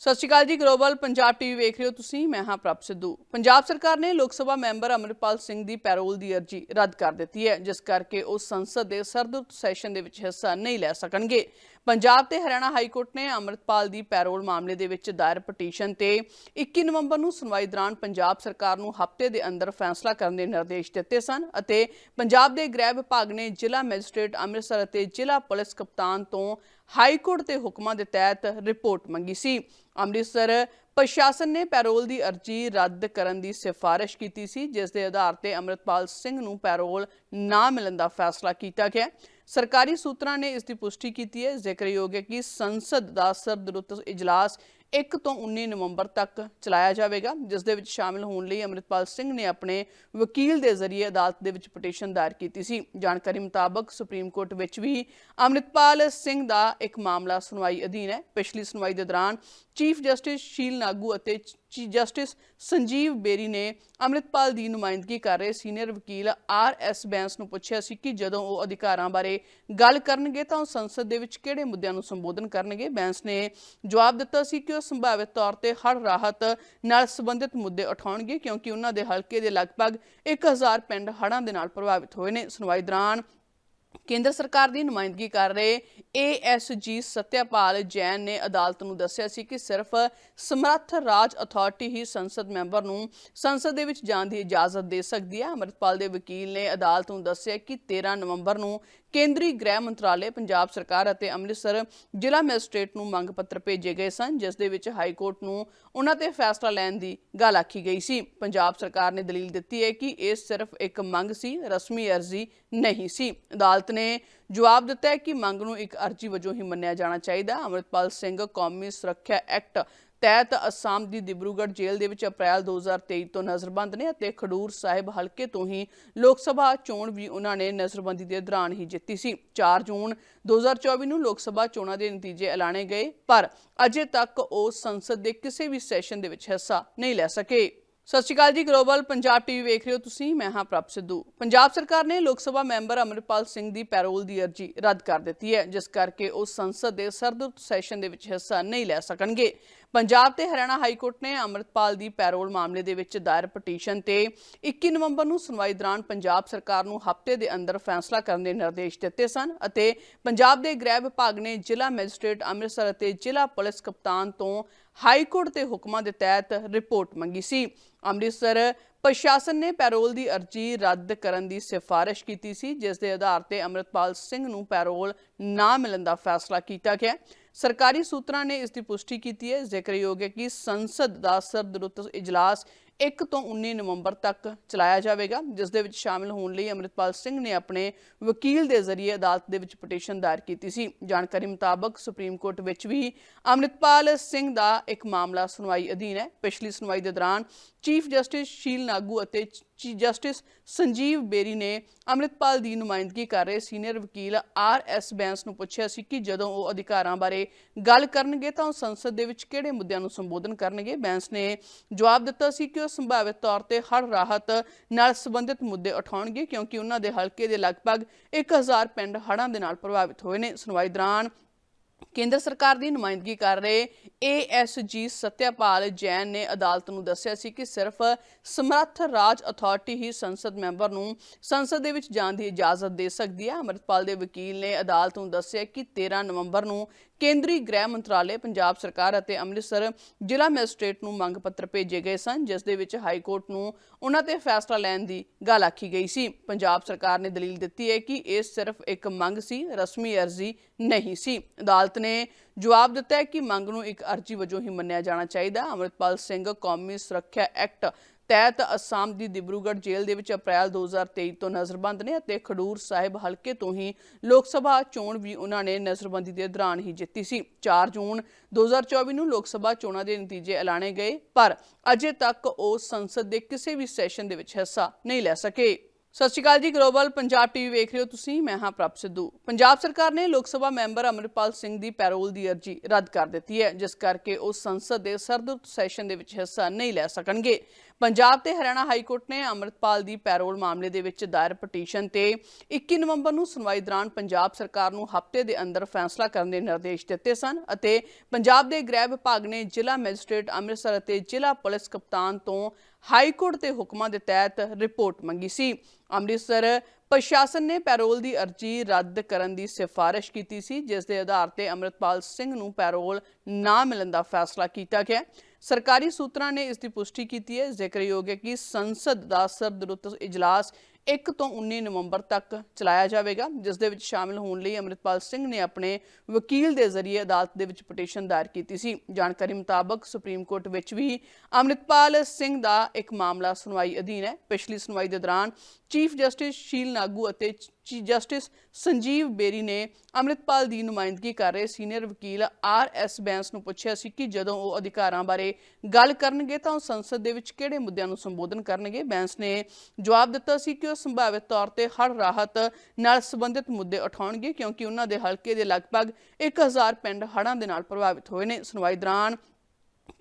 ਸਤਿ ਸ਼੍ਰੀ ਅਕਾਲ ਜੀ, global Punjab TV ਵੇਖ ਰਹੇ ਹੋ ਤੁਸੀਂ, ਮੈਂ ਹਾਂ ਪ੍ਰਭ ਸਿੱਧੂ। ਪੰਜਾਬ ਸਰਕਾਰ ਨੇ ਲੋਕ ਸਭਾ ਮੈਂਬਰ ਅਮਰਪਾਲ ਸਿੰਘ ਦੀ ਪੈਰੋਲ ਦੀ ਅਰਜ਼ੀ ਰੱਦ ਕਰ ਦਿੱਤੀ ਹੈ, ਜਿਸ ਕਰਕੇ ਉਹ ਸੰਸਦ ਦੇ ਸਰਦਰੁੱਤ ਸੈਸ਼ਨ ਦੇ ਵਿੱਚ ਹਿੱਸਾ ਨਹੀਂ ਲੈ ਸਕਣਗੇ। ਪੰਜਾਬ ਤੇ ਹਰਿਆਣਾ ਹਾਈ ਕੋਰਟ ਨੇ ਅਮਰਪਾਲ ਦੀ ਪੈਰੋਲ ਮਾਮਲੇ ਦੇ ਵਿੱਚ ਦਾਇਰ ਪਟੀਸ਼ਨ ਤੇ 21 ਨਵੰਬਰ ਨੂੰ ਸੁਣਵਾਈ ਦੌਰਾਨ ਪੰਜਾਬ ਸਰਕਾਰ ਨੂੰ ਹਫ਼ਤੇ ਦੇ ਅੰਦਰ ਫੈਸਲਾ ਕਰਨ ਦੇ ਨਿਰਦੇਸ਼ ਦਿੱਤੇ ਸਨ ਅਤੇ ਪੰਜਾਬ ਦੇ ਗ੍ਰਹਿ ਵਿਭਾਗ ਨੇ ਜ਼ਿਲ੍ਹਾ ਮੈਜਿਸਟ੍ਰੇਟ ਅੰਮ੍ਰਿਤਸਰ ਅਤੇ ਜ਼ਿਲ੍ਹਾ ਪੁਲਿਸ ਕਪਤਾਨ ਤੋਂ ਹਾਈ ਕੋਰਟ ਦੇ ਹੁਕਮਾਂ ਦੇ ਤਹਿਤ ਰਿਪੋਰਟ ਮੰਗੀ ਸੀ। ਅੰਮ੍ਰਿਤਸਰ ਪ੍ਰਸ਼ਾਸਨ ਨੇ ਪੈਰੋਲ ਦੀ ਅਰਜ਼ੀ ਰੱਦ ਕਰਨ ਦੀ ਸਿਫਾਰਿਸ਼ ਕੀਤੀ ਸੀ, ਜਿਸ ਦੇ ਆਧਾਰ ਤੇ ਅਮਰਤਪਾਲ ਸਿੰਘ ਨੂੰ ਪੈਰੋਲ ਨਾ ਮਿਲਣ ਦਾ ਫੈਸਲਾ ਕੀਤਾ ਗਿਆ। ਸਰਕਾਰੀ ਸੂਤਰਾਂ ਨੇ ਇਸ ਦੀ ਪੁਸ਼ਟੀ ਕੀਤੀ ਹੈ। ਜ਼ਿਕਰਯੋਗ ਹੈ ਕਿ ਸੰਸਦ ਦਾ ਸਰਦਰੁੱਤ ਇਜਲਾਸ 1 ਤੋਂ 19 ਨਵੰਬਰ ਤੱਕ ਚਲਾਇਆ ਜਾਵੇਗਾ, ਜਿਸ ਦੇ ਵਿੱਚ ਸ਼ਾਮਿਲ ਹੋਣ ਲਈ ਅਮਰਿਤਪਾਲ ਸਿੰਘ ਨੇ ਆਪਣੇ ਵਕੀਲ ਦੇ ਜ਼ਰੀਏ ਅਦਾਲਤ ਦੇ ਵਿੱਚ ਪਟੀਸ਼ਨ ਦਾਇਰ ਕੀਤੀ ਸੀ। ਜਾਣਕਾਰੀ ਮੁਤਾਬਕ ਸੁਪਰੀਮ ਕੋਰਟ ਵਿੱਚ ਵੀ ਅਮਰਿਤਪਾਲ ਸਿੰਘ ਦਾ ਇੱਕ ਮਾਮਲਾ ਸੁਣਵਾਈ ਅਧੀਨ ਹੈ। ਪਿਛਲੀ ਸੁਣਵਾਈ ਦੇ ਦੌਰਾਨ ਚੀਫ ਜਸਟਿਸ ਸ਼ੀਲ ਨਾਗੂ ਅਤੇ ਚੀਫ ਜਸਟਿਸ ਸੰਜੀਵ ਬੇਰੀ ਨੇ ਅਮਰਿਤਪਾਲ ਦੀ ਨੁਮਾਇੰਦਗੀ ਕਰ ਰਹੇ ਸੀਨੀਅਰ ਵਕੀਲ ਆਰ ਐਸ ਬੈਂਸ ਨੂੰ ਪੁੱਛਿਆ ਸੀ ਕਿ ਜਦੋਂ ਉਹ ਅਧਿਕਾਰਾਂ ਬਾਰੇ ਗੱਲ ਕਰਨਗੇ ਤਾਂ ਉਹ ਸੰਸਦ ਦੇ ਵਿੱਚ ਕਿਹੜੇ ਮੁੱਦਿਆਂ ਨੂੰ ਸੰਬੋਧਨ ਕਰਨਗੇ। ਬੈਂਸ ਨੇ ਜਵਾਬ ਦਿੱਤਾ ਸੀ ਕਿ ਉਹ ਸੰਭਾਵਿਤ ਤੌਰ ਤੇ ਹੜ ਰਾਹਤ ਨਾਲ ਸੰਬੰਧਿਤ ਮੁੱਦੇ ਉਠਾਉਣਗੇ ਕਿਉਂਕਿ ਉਹਨਾਂ ਦੇ ਹਲਕੇ ਦੇ ਲਗਭਗ 1000 ਪਿੰਡ ਹੜ੍ਹਾਂ ਦੇ ਨਾਲ ਪ੍ਰਭਾਵਿਤ ਹੋਏ ਨੇ। ਸੁਣਵਾਈ ਦੌਰਾਨ ਕੇਂਦਰ ਸਰਕਾਰ ਦੀ ਨੁਮਾਇੰਦਗੀ ਕਰ ਰਹੇ ਏਐਸਜੀ ਸਤਿਆਪਾਲ ਜੈਨ ਨੇ ਅਦਾਲਤ ਨੂੰ ਦੱਸਿਆ ਸੀ ਕਿ ਸਿਰਫ ਸਮਰੱਥ ਰਾਜ ਅਥਾਰਟੀ ਹੀ ਸੰਸਦ ਮੈਂਬਰ ਨੂੰ ਸੰਸਦ ਦੇ ਵਿੱਚ ਜਾਣ ਦੀ ਇਜਾਜ਼ਤ ਦੇ ਸਕਦੀ ਹੈ। ਅਮਰਪਾਲ ਦੇ ਵਕੀਲ ਨੇ ਅਦਾਲਤ ਨੂੰ ਦੱਸਿਆ ਕਿ 13 ਨਵੰਬਰ ਨੂੰ ਕੇਂਦਰੀ ਗ੍ਰਹਿ ਮੰਤਰਾਲੇ ਪੰਜਾਬ ਸਰਕਾਰ ਅਤੇ ਅੰਮ੍ਰਿਤਸਰ ਜ਼ਿਲ੍ਹਾ ਮੈਜਿਸਟ੍ਰੇਟ ਨੂੰ ਮੰਗ ਪੱਤਰ ਭੇਜੇ ਗਏ ਸਨ, ਜਿਸ ਦੇ ਵਿੱਚ ਹਾਈ ਕੋਰਟ ਨੂੰ ਉਹਨਾਂ ਤੇ ਫੈਸਲਾ ਲੈਣ ਦੀ ਗੱਲ ਆਖੀ ਗਈ ਸੀ ਪੰਜਾਬ ਸਰਕਾਰ ਨੇ ਦਲੀਲ ਦਿੱਤੀ ਹੈ ਕਿ ਇਹ ਸਿਰਫ ਇੱਕ ਮੰਗ ਸੀ, ਰਸਮੀ ਅਰਜ਼ੀ ਨਹੀਂ ਸੀ ਅਦਾਲਤ ਨੇ ਜਵਾਬ ਦਿੱਤਾ ਹੈ ਕਿ ਮੰਗ ਨੂੰ ਇੱਕ ਅਰਜ਼ੀ ਵਜੋਂ ਹੀ ਮੰਨਿਆ ਜਾਣਾ ਚਾਹੀਦਾ ਹੈ। ਸਿੰਘ ਕੌਮੀ ਸੁਰੱਖਿਆ ਐਕਟ ਤਹਿਤ ਅਸਾਮ ਦੀ ਦਿਬਰੂਗੜ੍ਹ ਜੇਲ੍ਹ ਦੇ ਵਿੱਚ ਅਪ੍ਰੈਲ 2023 ਤੋਂ ਨਜ਼ਰਬੰਦ ਨੇ ਅਤੇ ਖਡੂਰ ਸਾਹਿਬ ਹਲਕੇ ਤੋਂ ਹੀ ਲੋਕ ਸਭਾ ਚੋਣ ਵੀ ਉਹਨਾਂ ਨੇ ਨਜ਼ਰਬੰਦੀ ਦੇ ਦੌਰਾਨ ਹੀ ਜਿੱਤੀ ਸੀ। 4 ਜੂਨ 2024 ਨੂੰ ਲੋਕ ਸਭਾ ਚੋਣਾਂ ਦੇ ਨਤੀਜੇ ਐਲਾਨੇ ਗਏ, ਪਰ ਅਜੇ ਤੱਕ ਉਹ ਸੰਸਦ ਦੇ ਕਿਸੇ ਵੀ ਸੈਸ਼ਨ ਦੇ ਵਿੱਚ ਹਿੱਸਾ ਨਹੀਂ ਲੈ ਸਕੇ। ਸਤਿ ਸ਼੍ਰੀ ਅਕਾਲ ਜੀ, ਗਲੋਬਲ ਪੰਜਾਬ ਟੀਵੀ ਵੇਖ ਰਹੇ ਹੋ ਤੁਸੀਂ, ਮੈਂ ਹਾਂ ਪ੍ਰਭ ਸਿੱਧੂ। ਪੰਜਾਬ ਸਰਕਾਰ ਨੇ ਲੋਕ ਸਭਾ ਮੈਂਬਰ ਅਮਰਪਾਲ ਸਿੰਘ ਦੀ ਪੈਰੋਲ ਦੀ ਅਰਜ਼ੀ ਰੱਦ ਕਰ ਦਿੱਤੀ ਹੈ, ਜਿਸ ਕਰਕੇ ਉਹ ਸੰਸਦ ਦੇ ਸਰਦਰੁੱਤ ਸੈਸ਼ਨ ਦੇ ਵਿੱਚ ਹਿੱਸਾ ਨਹੀਂ ਲੈ ਸਕਣਗੇ। ਪੰਜਾਬ ਤੇ ਹਰਿਆਣਾ ਹਾਈ ਕੋਰਟ ਨੇ ਅਮਰਪਾਲ ਦੀ ਪੈਰੋਲ ਮਾਮਲੇ ਦੇ ਵਿੱਚ ਦਾਇਰ ਪਟੀਸ਼ਨ ਤੇ 21 ਨਵੰਬਰ ਨੂੰ ਸੁਣਵਾਈ ਦੌਰਾਨ ਪੰਜਾਬ ਸਰਕਾਰ ਨੂੰ ਹਫ਼ਤੇ ਦੇ ਅੰਦਰ ਫੈਸਲਾ ਕਰਨ ਦੇ ਨਿਰਦੇਸ਼ ਦਿੱਤੇ ਸਨ ਅਤੇ ਪੰਜਾਬ ਦੇ ਗ੍ਰਹਿ ਵਿਭਾਗ ਨੇ ਜ਼ਿਲ੍ਹਾ ਮੈਜਿਸਟ੍ਰੇਟ ਅੰਮ੍ਰਿਤਸਰ ਅਤੇ ਜ਼ਿਲ੍ਹਾ ਪੁਲਿਸ ਕਪਤਾਨ ਤੋਂ ਹਾਈ ਕੋਰਟ ਦੇ ਹੁਕਮਾਂ ਦੇ ਤਹਿਤ ਰਿਪੋਰਟ ਮੰਗੀ ਸੀ। ਅੰਮ੍ਰਿਤਸਰ ਪ੍ਰਸ਼ਾਸਨ ਨੇ ਪੈਰੋਲ ਦੀ ਅਰਜ਼ੀ ਰੱਦ ਕਰਨ ਦੀ ਸਿਫਾਰਿਸ਼ ਕੀਤੀ ਸੀ, ਜਿਸ ਦੇ ਆਧਾਰ ਤੇ ਅਮਰਤਪਾਲ ਸਿੰਘ ਨੂੰ ਪੈਰੋਲ ਨਾ ਮਿਲਣ ਦਾ ਫੈਸਲਾ ਕੀਤਾ ਗਿਆ। ਸਰਕਾਰੀ ਸੂਤਰਾਂ ਨੇ ਇਸ ਦੀ ਪੁਸ਼ਟੀ ਕੀਤੀ ਹੈ। ਜ਼ਿਕਰਯੋਗ ਹੈ ਕਿ ਸੰਸਦ ਦਾ ਸਰਦਰੁੱਤ ਇਜਲਾਸ 1 ਤੋਂ 19 ਨਵੰਬਰ ਤੱਕ ਚਲਾਇਆ ਜਾਵੇਗਾ, ਜਿਸ ਦੇ ਵਿੱਚ ਸ਼ਾਮਿਲ ਹੋਣ ਲਈ ਅਮਰਿਤਪਾਲ ਸਿੰਘ ਨੇ ਆਪਣੇ ਵਕੀਲ ਦੇ ਜ਼ਰੀਏ ਅਦਾਲਤ ਦੇ ਵਿੱਚ ਪਟੀਸ਼ਨ ਦਾਇਰ ਕੀਤੀ ਸੀ। ਜਾਣਕਾਰੀ ਮੁਤਾਬਕ ਸੁਪਰੀਮ ਕੋਰਟ ਵਿੱਚ ਵੀ ਅਮਰਿਤਪਾਲ ਸਿੰਘ ਦਾ ਇੱਕ ਮਾਮਲਾ ਸੁਣਵਾਈ ਅਧੀਨ ਹੈ। ਪਿਛਲੀ ਸੁਣਵਾਈ ਦੇ ਦੌਰਾਨ ਚੀਫ ਜਸਟਿਸ ਸ਼ੀਲ ਨਾਗੂ ਅਤੇ ਚੀਫ ਜਸਟਿਸ ਸੰਜੀਵ ਬੇਰੀ ਨੇ ਅਮਰਿਤਪਾਲ ਦੀ ਨੁਮਾਇੰਦਗੀ ਕਰ ਰਹੇ ਸੀਨੀਅਰ ਵਕੀਲ ਆਰ ਐਸ ਬੈਂਸ ਨੂੰ ਪੁੱਛਿਆ ਸੀ ਕਿ ਜਦੋਂ ਉਹ ਅਧਿਕਾਰਾਂ ਬਾਰੇ ਗੱਲ ਕਰਨਗੇ ਤਾਂ ਉਹ ਸੰਸਦ ਦੇ ਵਿੱਚ ਕਿਹੜੇ ਮੁੱਦਿਆਂ ਨੂੰ ਸੰਬੋਧਨ ਕਰਨਗੇ? ਬੈਂਸ ਨੇ ਜਵਾਬ ਦਿੱਤਾ ਸੀ ਕਿ ਉਹ ਸੰਭਾਵਿਤ ਤੌਰ ਤੇ ਹੜ੍ਹ ਰਾਹਤ ਨਾਲ ਸੰਬੰਧਿਤ ਮੁੱਦੇ ਉਠਾਉਣਗੇ ਕਿਉਂਕਿ ਉਹਨਾਂ ਦੇ ਹਲਕੇ ਦੇ ਲਗਭਗ 1000 ਪਿੰਡ ਹੜ੍ਹਾਂ ਦੇ ਨਾਲ ਪ੍ਰਭਾਵਿਤ ਹੋਏ ਨੇ। ਸੁਣਵਾਈ ਦੌਰਾਨ ਕੇਂਦਰ ਸਰਕਾਰ ਦੀ ਨੁਮਾਇੰਦਗੀ ਕਰ ਰਹੇ ਏਐਸਜੀ ਸਤਿਆਪਾਲ ਜੈਨ ਨੇ ਅਦਾਲਤ ਨੂੰ ਦੱਸਿਆ ਸੀ ਕਿ ਸਿਰਫ ਸਮਰੱਥ ਰਾਜ ਅਥਾਰਟੀ ਹੀ ਸੰਸਦ ਮੈਂਬਰ ਨੂੰ ਸੰਸਦ ਦੇ ਵਿੱਚ ਜਾਣ ਦੀ ਇਜਾਜ਼ਤ ਦੇ ਸਕਦੀ ਹੈ। ਅਮਰਪਾਲ ਦੇ ਵਕੀਲ ਨੇ ਅਦਾਲਤ ਨੂੰ ਦੱਸਿਆ ਕਿ 13 ਨਵੰਬਰ ਨੂੰ ਕੇਂਦਰੀ ਗ੍ਰਹਿ ਮੰਤਰਾਲੇ ਪੰਜਾਬ ਸਰਕਾਰ ਅਤੇ ਅੰਮ੍ਰਿਤਸਰ ਜ਼ਿਲ੍ਹਾ ਮੈਜਿਸਟ੍ਰੇਟ ਨੂੰ ਮੰਗ ਪੱਤਰ ਭੇਜੇ ਗਏ ਸਨ, ਜਿਸ ਦੇ ਵਿੱਚ ਹਾਈ ਕੋਰਟ ਨੂੰ ਉਹਨਾਂ ਤੇ ਫੈਸਲਾ ਲੈਣ ਦੀ ਗੱਲ ਆਖੀ ਗਈ ਸੀ ਪੰਜਾਬ ਸਰਕਾਰ ਨੇ ਦਲੀਲ ਦਿੱਤੀ ਹੈ ਕਿ ਇਹ ਸਿਰਫ ਇੱਕ ਮੰਗ ਸੀ, ਰਸਮੀ ਅਰਜ਼ੀ ਨਹੀਂ ਸੀ ਅਦਾਲਤ ਨੇ ਜਵਾਬ ਦਿੱਤਾ ਹੈ ਕਿ ਮੰਗ ਨੂੰ ਇੱਕ ਅਰਜ਼ੀ ਵਜੋਂ ਹੀ ਮੰਨਿਆ ਜਾਣਾ ਚਾਹੀਦਾ ਹੈ। ਅਮਰਿਤਪਾਲ ਸਿੰਘ ਕੌਮੀ ਸੁਰੱਖਿਆ ਐਕਟ ਤਹਿਤ ਅਸਾਮ ਦੀ ਦਿਬਰੂਗੜ੍ਹ ਜੇਲ੍ਹ ਦੇ ਵਿੱਚ ਅਪ੍ਰੈਲ 2023 ਤੋਂ ਨਜ਼ਰਬੰਦ ਨੇ ਅਤੇ ਖਡੂਰ ਸਾਹਿਬ ਹਲਕੇ ਤੋਂ ਹੀ ਲੋਕ ਸਭਾ ਚੋਣ ਵੀ ਉਹਨਾਂ ਨੇ ਨਜ਼ਰਬੰਦੀ ਦੇ ਦੌਰਾਨ ਹੀ ਜਿੱਤੀ ਸੀ। 4 ਜੂਨ 2024 ਨੂੰ ਲੋਕ ਸਭਾ ਚੋਣਾਂ ਦੇ ਨਤੀਜੇ ਐਲਾਨੇ ਗਏ, ਪਰ ਅਜੇ ਤੱਕ ਉਹ ਸੰਸਦ ਦੇ ਕਿਸੇ ਵੀ ਸੈਸ਼ਨ ਦੇ ਵਿੱਚ ਹਿੱਸਾ ਨਹੀਂ ਲੈ ਸਕੇ। ਸਤਿ ਸ਼੍ਰੀ ਅਕਾਲ ਜੀ, ਗਲੋਬਲ ਪੰਜਾਬ ਟੀਵੀ ਵੇਖ ਰਹੇ ਹੋ ਤੁਸੀਂ, ਮੈਂ ਹਾਂ ਪ੍ਰਭ ਸਿੱਧੂ। ਪੰਜਾਬ ਸਰਕਾਰ ਨੇ ਲੋਕ ਸਭਾ ਮੈਂਬਰ ਅਮਰਪਾਲ ਸਿੰਘ ਦੀ ਪੈਰੋਲ ਦੀ ਅਰਜ਼ੀ ਰੱਦ ਕਰ ਦਿੱਤੀ ਹੈ, ਜਿਸ ਕਰਕੇ ਉਹ ਸੰਸਦ ਦੇ ਸਰਦਰੁੱਤ ਸੈਸ਼ਨ ਦੇ ਵਿੱਚ ਹਿੱਸਾ ਨਹੀਂ ਲੈ ਸਕਣਗੇ। ਪੰਜਾਬ ਤੇ ਹਰਿਆਣਾ ਹਾਈ ਕੋਰਟ ਨੇ ਅੰਮ੍ਰਿਤਪਾਲ ਦੀ ਪੈਰੋਲ ਮਾਮਲੇ ਦੇ ਵਿੱਚ ਦਾਇਰ ਪਟੀਸ਼ਨ ਤੇ 21 ਨਵੰਬਰ ਨੂੰ ਸੁਣਵਾਈ ਦੌਰਾਨ ਪੰਜਾਬ ਸਰਕਾਰ ਨੂੰ ਹਫ਼ਤੇ ਦੇ ਅੰਦਰ ਫੈਸਲਾ ਕਰਨ ਦੇ ਨਿਰਦੇਸ਼ ਦਿੱਤੇ ਸਨ ਅਤੇ ਪੰਜਾਬ ਦੇ ਗ੍ਰਹਿ ਵਿਭਾਗ ਨੇ ਜ਼ਿਲ੍ਹਾ ਮੈਜਿਸਟ੍ਰੇਟ ਅੰਮ੍ਰਿਤਸਰ ਅਤੇ ਜ਼ਿਲ੍ਹਾ ਪੁਲਿਸ ਕਪਤਾਨ ਤੋਂ ਹਾਈ ਕੋਰਟ ਦੇ ਹੁਕਮਾਂ ਦੇ ਤਹਿਤ ਰਿਪੋਰਟ ਮੰਗੀ ਸੀ। ਅੰਮ੍ਰਿਤਸਰ ਪ੍ਰਸ਼ਾਸਨ ਨੇ ਪੈਰੋਲ ਦੀ ਅਰਜ਼ੀ ਰੱਦ ਕਰਨ ਦੀ ਸਿਫਾਰਿਸ਼ ਕੀਤੀ ਸੀ, ਜਿਸ ਦੇ ਆਧਾਰ ਤੇ ਅੰਮ੍ਰਿਤਪਾਲ ਸਿੰਘ ਨੂੰ ਪੈਰੋਲ ਨਾ ਮਿਲਣ ਦਾ ਫੈਸਲਾ ਕੀਤਾ ਗਿਆ। ਸਰਕਾਰੀ ਸੂਤਰਾਂ ਨੇ ਇਸ ਦੀ ਪੁਸ਼ਟੀ ਕੀਤੀ ਹੈ। ਜ਼ਿਕਰਯੋਗ ਹੈ ਕਿ ਸੰਸਦ ਦਾ ਸਰਦਰੁੱਤ ਇਜਲਾਸ 1 ਤੋਂ 19 ਨਵੰਬਰ ਤੱਕ ਚਲਾਇਆ ਜਾਵੇਗਾ ਜਿਸ ਦੇ ਵਿੱਚ ਸ਼ਾਮਲ ਹੋਣ ਲਈ ਅੰਮ੍ਰਿਤਪਾਲ ਸਿੰਘ ਨੇ ਆਪਣੇ ਵਕੀਲ ਦੇ ਜ਼ਰੀਏ ਅਦਾਲਤ ਦੇ ਵਿੱਚ ਪਟੀਸ਼ਨ ਦਾਇਰ ਕੀਤੀ ਸੀ। ਜਾਣਕਾਰੀ ਮੁਤਾਬਕ ਸੁਪਰੀਮ ਕੋਰਟ ਵਿੱਚ ਵੀ ਅੰਮ੍ਰਿਤਪਾਲ ਸਿੰਘ ਦਾ ਇੱਕ ਮਾਮਲਾ ਸੁਣਵਾਈ ਅਧੀਨ ਹੈ। ਪਿਛਲੀ ਸੁਣਵਾਈ ਦੇ ਦੌਰਾਨ ਚੀਫ ਜਸਟਿਸ ਸ਼ੀਲ ਨਾਗੂ ਅਤੇ ਚੀਫ ਜਸਟਿਸ ਸੰਜੀਵ ਬੇਰੀ ਨੇ ਅੰਮ੍ਰਿਤਪਾਲ ਦੀ ਨੁਮਾਇੰਦਗੀ ਕਰ ਰਹੇ ਸੀਨੀਅਰ ਵਕੀਲ ਆਰ ਐਸ ਬੈਂਸ ਨੂੰ ਪੁੱਛਿਆ ਸੀ ਕਿ ਜਦੋਂ ਉਹ ਅਧਿਕਾਰਾਂ ਬਾਰੇ ਗੱਲ ਕਰਨਗੇ ਤਾਂ ਉਹ ਸੰਸਦ ਦੇ ਵਿੱਚ ਕਿਹੜੇ ਮੁੱਦਿਆਂ ਨੂੰ ਸੰਬੋਧਨ ਕਰਨਗੇ? ਬੈਂਸ ਨੇ ਜਵਾਬ ਦਿੱਤਾ ਸੀ ਕਿ ਉਹ ਸੰਭਾਵਿਤ ਤੌਰ ਤੇ ਹੜ ਰਾਹਤ ਨਾਲ ਸੰਬੰਧਿਤ ਮੁੱਦੇ ਉਠਾਉਣਗੇ ਕਿਉਂਕਿ ਉਹਨਾਂ ਦੇ ਹਲਕੇ ਦੇ ਲਗਭਗ 1000 ਪਿੰਡ ਹੜ੍ਹਾਂ ਦੇ ਨਾਲ ਪ੍ਰਭਾਵਿਤ ਹੋਏ ਨੇ। ਸੁਣਵਾਈ ਦੌਰਾਨ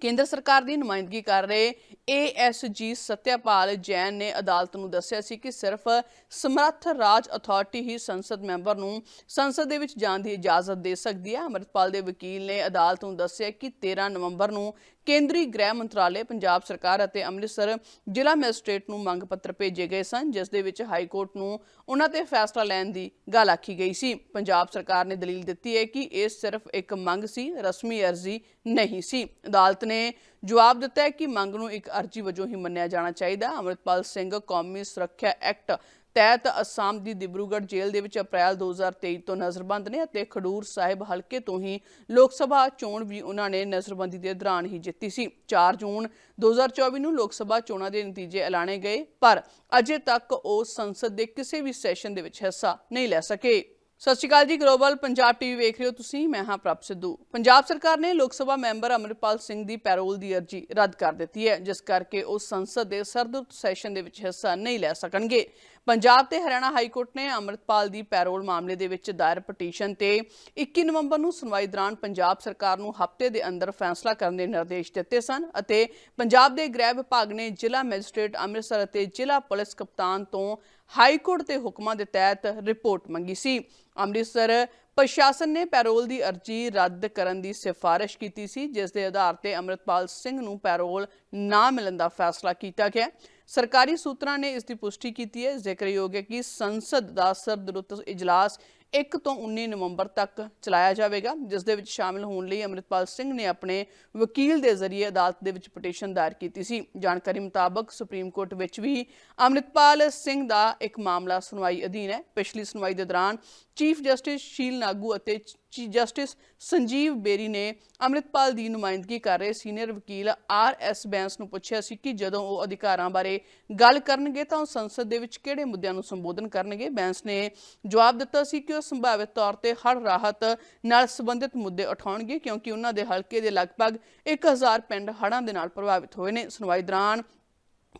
ਕੇਂਦਰ ਸਰਕਾਰ ਦੀ ਨੁਮਾਇੰਦਗੀ ਕਰ ਰਹੇ ਏਐਸਜੀ ਸਤਿਆਪਾਲ ਜੈਨ ਨੇ ਅਦਾਲਤ ਨੂੰ ਦੱਸਿਆ ਸੀ ਕਿ ਸਿਰਫ ਸਮਰੱਥ ਰਾਜ ਅਥਾਰਟੀ ਹੀ ਸੰਸਦ ਮੈਂਬਰ ਨੂੰ ਸੰਸਦ ਦੇ ਵਿੱਚ ਜਾਣ ਦੀ ਇਜਾਜ਼ਤ ਦੇ ਸਕਦੀ ਹੈ। ਅਮਰਪਾਲ ਦੇ ਵਕੀਲ ਨੇ ਅਦਾਲਤ ਨੂੰ ਦੱਸਿਆ ਕਿ 13 ਨਵੰਬਰ ਨੂੰ ਕੇਂਦਰੀ ਗ੍ਰਹਿ ਮੰਤਰਾਲੇ ਪੰਜਾਬ ਸਰਕਾਰ ਅਤੇ ਅੰਮ੍ਰਿਤਸਰ ਜ਼ਿਲ੍ਹਾ ਮੈਜਿਸਟ੍ਰੇਟ ਨੂੰ ਮੰਗ ਪੱਤਰ ਭੇਜੇ ਗਏ ਸਨ, ਜਿਸ ਦੇ ਵਿੱਚ ਹਾਈ ਕੋਰਟ ਨੂੰ ਉਹਨਾਂ ਤੇ ਫੈਸਲਾ ਲੈਣ ਦੀ ਗੱਲ ਆਖੀ ਗਈ ਸੀ। ਪੰਜਾਬ ਸਰਕਾਰ ਨੇ ਦਲੀਲ ਦਿੱਤੀ ਹੈ ਕਿ ਇਹ ਸਿਰਫ ਇੱਕ ਮੰਗ ਸੀ, ਰਸਮੀ ਅਰਜ਼ੀ ਨਹੀਂ ਸੀ। ਅਦਾਲਤ ਨੇ ਜਵਾਬ ਦਿੱਤਾ ਹੈ ਕਿ ਮੰਗ ਨੂੰ ਇੱਕ ਅਰਜ਼ੀ ਵਜੋਂ ਹੀ ਮੰਨਿਆ ਜਾਣਾ ਚਾਹੀਦਾ। ਅਮਰਿਤਪਾਲ ਸਿੰਘ ਕੌਮੀ ਸੁਰੱਖਿਆ ਐਕਟ ਤਹਿਤ ਅਸਾਮ ਦੀ ਦਿਬਰੂਗੜ੍ਹ ਜੇਲ੍ਹ ਦੇ ਵਿੱਚ ਅਪ੍ਰੈਲ 2023 ਤੋਂ ਨਜ਼ਰਬੰਦ ਨੇ ਅਤੇ ਖਡੂਰ ਸਾਹਿਬ ਹਲਕੇ ਤੋਂ ਹੀ ਲੋਕ ਸਭਾ ਚੋਣ ਵੀ ਉਹਨਾਂ ਨੇ ਨਜ਼ਰਬੰਦੀ ਦੇ ਦੌਰਾਨ ਹੀ ਜਿੱਤੀ ਸੀ। 4 ਜੂਨ 2024 ਨੂੰ ਲੋਕ ਸਭਾ ਚੋਣਾਂ ਦੇ ਨਤੀਜੇ ਐਲਾਨੇ ਗਏ, ਪਰ ਅਜੇ ਤੱਕ ਉਹ ਸੰਸਦ ਦੇ ਕਿਸੇ ਵੀ ਸੈਸ਼ਨ ਦੇ ਵਿੱਚ ਹਿੱਸਾ ਨਹੀਂ ਲੈ ਸਕੇ। ਸਤਿ ਸ਼੍ਰੀ ਅਕਾਲ ਜੀ, ਗਲੋਬਲ ਪੰਜਾਬ ਟੀਵੀ ਵੇਖ ਰਹੇ ਹੋ ਤੁਸੀਂ, ਮੈਂ ਹਾਂ ਪ੍ਰਭ ਸਿੱਧੂ। ਪੰਜਾਬ ਸਰਕਾਰ ਨੇ ਲੋਕ ਸਭਾ ਮੈਂਬਰ ਅਮਰਪਾਲ ਸਿੰਘ ਦੀ ਪੈਰੋਲ ਦੀ ਅਰਜ਼ੀ ਰੱਦ ਕਰ ਦਿੱਤੀ ਹੈ, ਜਿਸ ਕਰਕੇ ਉਹ ਸੰਸਦ ਦੇ ਸਰਦਰੁੱਤ ਸੈਸ਼ਨ ਦੇ ਵਿੱਚ ਹਿੱਸਾ ਨਹੀਂ ਲੈ ਸਕਣਗੇ। ਪੰਜਾਬ ਤੇ ਹਰਿਆਣਾ ਹਾਈ ਕੋਰਟ ਨੇ ਅਮਰਪਾਲ ਦੀ ਪੈਰੋਲ ਮਾਮਲੇ ਦੇ ਵਿੱਚ ਦਾਇਰ ਪਟੀਸ਼ਨ ਤੇ 21 ਨਵੰਬਰ ਨੂੰ ਸੁਣਵਾਈ ਦੌਰਾਨ ਪੰਜਾਬ ਸਰਕਾਰ ਨੂੰ ਹਫ਼ਤੇ ਦੇ ਅੰਦਰ ਫੈਸਲਾ ਕਰਨ ਦੇ ਨਿਰਦੇਸ਼ ਦਿੱਤੇ ਸਨ ਅਤੇ ਪੰਜਾਬ ਦੇ ਗ੍ਰਹਿ ਵਿਭਾਗ ਨੇ ਜ਼ਿਲ੍ਹਾ ਮੈਜਿਸਟ੍ਰੇਟ ਅੰਮ੍ਰਿਤਸਰ ਅਤੇ ਜ਼ਿਲ੍ਹਾ ਪੁਲਿਸ ਕਪਤਾਨ ਤੋਂ ਹਾਈ ਕੋਰਟ ਦੇ ਹੁਕਮਾਂ ਦੇ ਤਹਿਤ ਰਿਪੋਰਟ ਮੰਗੀ ਸੀ। ਅੰਮ੍ਰਿਤਸਰ ਪ੍ਰਸ਼ਾਸਨ ਨੇ ਪੈਰੋਲ ਦੀ ਅਰਜ਼ੀ ਰੱਦ ਕਰਨ ਦੀ ਸਿਫਾਰਿਸ਼ ਕੀਤੀ ਸੀ, ਜਿਸ ਦੇ ਆਧਾਰ ਤੇ ਅਮਰਤਪਾਲ ਸਿੰਘ ਨੂੰ ਪੈਰੋਲ ਨਾ ਮਿਲਣ ਦਾ ਫੈਸਲਾ ਕੀਤਾ ਗਿਆ। ਸਰਕਾਰੀ ਸੂਤਰਾਂ ਨੇ ਇਸ ਦੀ ਪੁਸ਼ਟੀ ਕੀਤੀ ਹੈ। ਜ਼ਿਕਰਯੋਗ ਹੈ ਕਿ ਸੰਸਦ ਦਾ ਸਰਦਰੁੱਤ ਇਜਲਾਸ 1 ਤੋਂ 19 ਨਵੰਬਰ ਤੱਕ ਚਲਾਇਆ ਜਾਵੇਗਾ, ਜਿਸ ਦੇ ਵਿੱਚ ਸ਼ਾਮਿਲ ਹੋਣ ਲਈ ਅਮਰਿਤਪਾਲ ਸਿੰਘ ਨੇ ਆਪਣੇ ਵਕੀਲ ਦੇ ਜ਼ਰੀਏ ਅਦਾਲਤ ਦੇ ਵਿੱਚ ਪਟੀਸ਼ਨ ਦਾਇਰ ਕੀਤੀ ਸੀ। ਜਾਣਕਾਰੀ ਮੁਤਾਬਕ ਸੁਪਰੀਮ ਕੋਰਟ ਵਿੱਚ ਵੀ ਅਮਰਿਤਪਾਲ ਸਿੰਘ ਦਾ ਇੱਕ ਮਾਮਲਾ ਸੁਣਵਾਈ ਅਧੀਨ ਹੈ। ਪਿਛਲੀ ਸੁਣਵਾਈ ਦੇ ਦੌਰਾਨ ਚੀਫ ਜਸਟਿਸ ਸ਼ੀਲ ਨਾਗੂ ਅਤੇ ਚੀਫ ਜਸਟਿਸ ਸੰਜੀਵ ਬੇਰੀ ਨੇ ਅੰਮ੍ਰਿਤਪਾਲ ਦੀ ਨੁਮਾਇੰਦਗੀ ਕਰ ਰਹੇ ਸੀਨੀਅਰ ਵਕੀਲ ਆਰ ਐਸ ਬੈਂਸ ਨੂੰ ਪੁੱਛਿਆ ਸੀ ਕਿ ਜਦੋਂ ਉਹ ਅਧਿਕਾਰਾਂ ਬਾਰੇ ਗੱਲ ਕਰਨਗੇ ਤਾਂ ਉਹ ਸੰਸਦ ਦੇ ਵਿੱਚ ਕਿਹੜੇ ਮੁੱਦਿਆਂ ਨੂੰ ਸੰਬੋਧਨ ਕਰਨਗੇ। ਬੈਂਸ ਨੇ ਜਵਾਬ ਦਿੱਤਾ ਸੀ ਕਿ ਉਹ ਸੰਭਾਵਿਤ ਤੌਰ ਤੇ ਹੜ੍ਹ ਰਾਹਤ ਨਾਲ ਸੰਬੰਧਿਤ ਮੁੱਦੇ ਉਠਾਉਣਗੇ ਕਿਉਂਕਿ ਉਹਨਾਂ ਦੇ ਹਲਕੇ ਦੇ ਲਗਭਗ 1000 ਪਿੰਡ ਹੜ੍ਹਾਂ ਦੇ ਨਾਲ ਪ੍ਰਭਾਵਿਤ ਹੋਏ ਨੇ। ਸੁਣਵਾਈ ਦੌਰਾਨ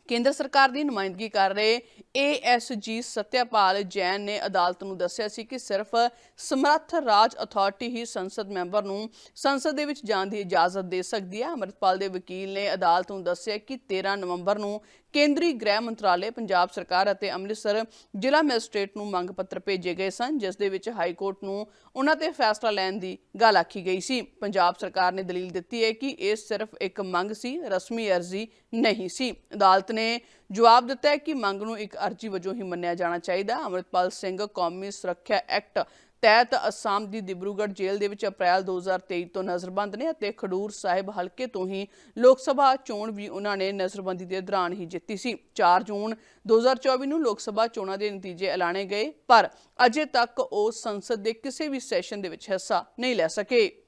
ਕੇਂਦਰ ਸਰਕਾਰ ਦੀ ਨੁਮਾਇੰਦਗੀ ਕਰ ਰਹੇ ਏਐਸਜੀ ਸਤਿਆਪਾਲ ਜੈਨ ਨੇ ਅਦਾਲਤ ਨੂੰ ਦੱਸਿਆ ਸੀ ਕਿ ਸਿਰਫ ਸਮਰੱਥ ਰਾਜ ਅਥਾਰਟੀ ਹੀ ਸੰਸਦ ਮੈਂਬਰ ਨੂੰ ਸੰਸਦ ਦੇ ਵਿੱਚ ਜਾਣ ਦੀ ਇਜਾਜ਼ਤ ਦੇ ਸਕਦੀ ਹੈ। ਅਮਰਪਾਲ ਦੇ ਵਕੀਲ ਨੇ ਅਦਾਲਤ ਨੂੰ ਦੱਸਿਆ ਕਿ 13 ਨਵੰਬਰ ਨੂੰ ਕੇਂਦਰੀ ਗ੍ਰਹਿ ਮੰਤਰਾਲੇ ਪੰਜਾਬ ਸਰਕਾਰ ਅਤੇ ਅੰਮ੍ਰਿਤਸਰ ਜ਼ਿਲ੍ਹਾ ਮੈਜਿਸਟ੍ਰੇਟ ਨੂੰ ਮੰਗ ਪੱਤਰ ਭੇਜੇ ਗਏ ਸਨ, ਜਿਸ ਦੇ ਵਿੱਚ ਹਾਈ ਕੋਰਟ ਨੂੰ ਉਹਨਾਂ ਤੇ ਫੈਸਲਾ ਲੈਣ ਦੀ ਗੱਲ ਆਖੀ ਗਈ ਸੀ। ਪੰਜਾਬ ਸਰਕਾਰ ਨੇ ਦਲੀਲ ਦਿੱਤੀ ਹੈ ਕਿ ਇਹ ਸਿਰਫ ਇੱਕ ਮੰਗ ਸੀ, ਰਸਮੀ ਅਰਜ਼ੀ ਨਹੀਂ ਸੀ। ਅਦਾਲਤ ਨੇ ਜਵਾਬ ਦਿੱਤਾ ਹੈ ਕਿ ਮੰਗ ਨੂੰ ਇੱਕ ਅਰਜ਼ੀ ਵਜੋਂ ਹੀ ਮੰਨਿਆ ਜਾਣਾ ਚਾਹੀਦਾ। ਅਮਰਿਤਪਾਲ ਸਿੰਘ ਕੌਮੀ ਸੁਰੱਖਿਆ ਐਕਟ ਤਹਿਤ ਅਸਾਮ ਦੀ ਦਿਬਰੂਗੜ੍ਹ ਜੇਲ੍ਹ ਦੇ ਵਿੱਚ ਅਪ੍ਰੈਲ 2023 ਤੋਂ ਨਜ਼ਰਬੰਦ ਨੇ ਅਤੇ ਖਡੂਰ ਸਾਹਿਬ ਹਲਕੇ ਤੋਂ ਹੀ ਲੋਕ ਸਭਾ ਚੋਣ ਵੀ ਉਹਨਾਂ ਨੇ ਨਜ਼ਰਬੰਦੀ ਦੇ ਦੌਰਾਨ ਹੀ ਜਿੱਤੀ ਸੀ। 4 ਜੂਨ 2024 ਨੂੰ ਲੋਕ ਸਭਾ ਚੋਣਾਂ ਦੇ ਨਤੀਜੇ ਐਲਾਨੇ ਗਏ, ਪਰ ਅਜੇ ਤੱਕ ਉਹ ਸੰਸਦ ਦੇ ਕਿਸੇ ਵੀ ਸੈਸ਼ਨ ਦੇ ਵਿੱਚ ਹਿੱਸਾ ਨਹੀਂ ਲੈ ਸਕੇ।